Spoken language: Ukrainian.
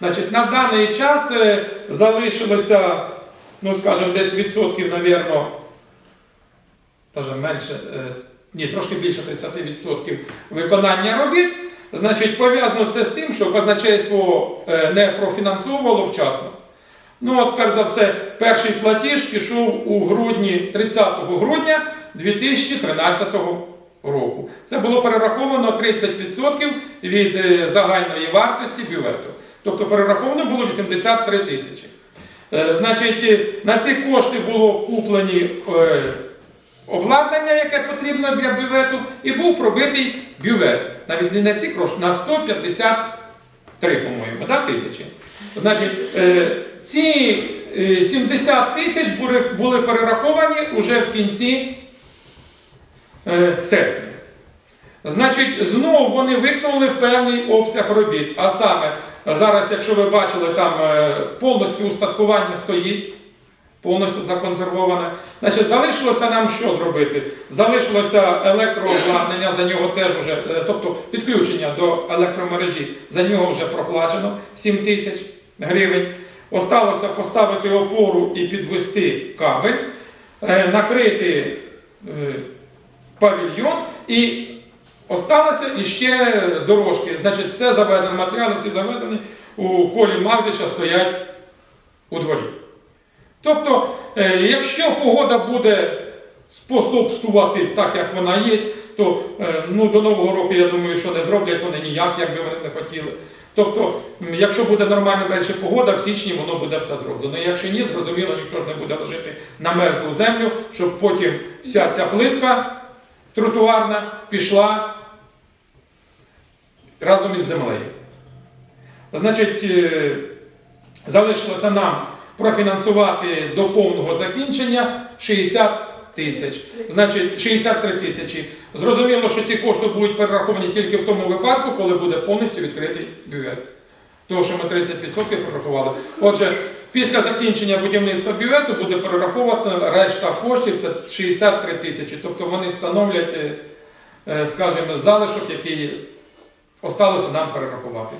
Значить, на даний час е, залишилося, ну скажімо, десь відсотків, навірно, менше, е, ні, трошки більше 30% виконання робіт. Значить, пов'язано все з тим, що казначейство е, не профінансовувало вчасно. Ну, от, перш за все, перший платіж пішов у грудні, 30 грудня 2013 року. Це було перераховано 30% від загальної вартості бювету. Тобто перераховано було 83 тисячі. Е, Значить, е, на ці кошти було куплені е, обладнання, яке потрібно для бювету, і був пробитий бювет. Навіть не на ці гроші, на 153, по-моєму, да, тисячі. Значить, ці е, 70 тисяч були, перераховані вже в кінці серпня. Значить, знову вони виконали певний обсяг робіт. А саме, зараз, якщо ви бачили, там е, повністю устаткування стоїть, повністю законсервоване. Значить, залишилося нам що зробити? Залишилося електрообладнання, за нього теж вже, е, тобто підключення до електромережі, за нього вже проплачено 7 тисяч гривень. Осталося поставити опору і підвести кабель, е, накрити павільйон і осталося іще дорожки. Значить, це завезені матеріали, всі завезені у колі Магдича стоять у дворі. Тобто, е, якщо погода буде способствувати так, як вона є, то е, ну, до Нового року, я думаю, що не зроблять вони ніяк, як би вони не хотіли. Тобто, якщо буде нормальна менше погода, в січні воно буде все зроблено. Якщо ні, зрозуміло, ніхто ж не буде лежати на мерзлу землю, щоб потім вся ця плитка тротуарна пішла разом із землею. Значить, е, залишилося нам профінансувати до повного закінчення 60 тисяч. Значить, 63 тисячі. Зрозуміло, що ці кошти будуть перераховані тільки в тому випадку, коли буде повністю відкритий бюджет. Тому що ми 30% прорахували. Отже, після закінчення будівництва бювету буде перерахована решта коштів, це 63 тисячі. Тобто вони становлять, е, е, скажімо, залишок, який осталося нам перерахувати.